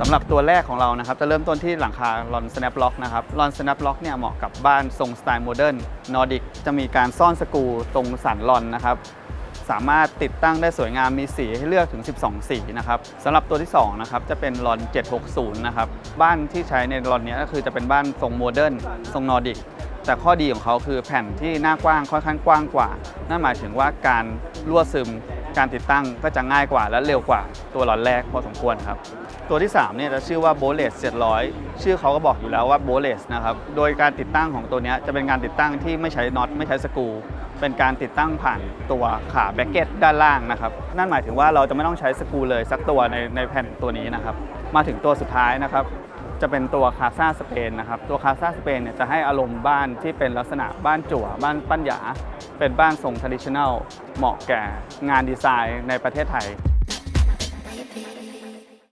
สำหรับตัวแรกของเรานะครับ จะเริ่มต้นที่หลังคาลอน snap lock นะครับลอน snap lock เนี่ยเหมาะกับบ้านทรงสไตล์โมเดิร์นนอร์ดิกจะมีการซ่อนสกรูตรงสันลอนนะครับสามารถติดตั้งได้สวยงามมีสีให้เลือกถึง 12 สีนะครับสำหรับตัวที่2นะครับจะเป็นลอน 760 นะครับ บ้านที่ใช้ในลอนนี้ก็คือจะเป็นบ้านทรงโมเดิร์นทรงนอร์ดิกแต่ข้อดีของเขาคือแผ่นที่หน้ากว้างค่อนข้างกว้างกว่า นั่นหมายถึงว่าการรั่วซึม การติดตั้งก็จะง่ายกว่าและเร็วกว่าตัวหลอนแรกพอสมควรครับ ตัวที่3เนี่ยจะชื่อว่า b o l e s 700 ชื่อเขาก็บอกอยู่แล้วว่า b o l e s นะครับ โดยการติดตั้งของตัวนี้จะเป็นการติดตั้งที่ไม่ใช้น็อตไม่ใช้สกรูเป็นการติดตั้งผ่านตัวขาแบ็กเก็ตด้านล่างนะครับ นั่นหมายถึงว่าเราจะไม่ต้องใช้สกรูเลยสักตัวในในแผ่นตัวนี้นะครับ มาถึงตัวสุดท้ายนะครับ จะเป็นตัวคาซาสเปนนะครับ ตัวคาซาสเปนเนี่ยจะให้อารมณ์บ้านที่เป็นลักษณะบ้านจั่ว บ้านปั้นหยา เป็นบ้านทรงทรดิชันแนลเหมาะแก่งานดีไซน์ในประเทศไทย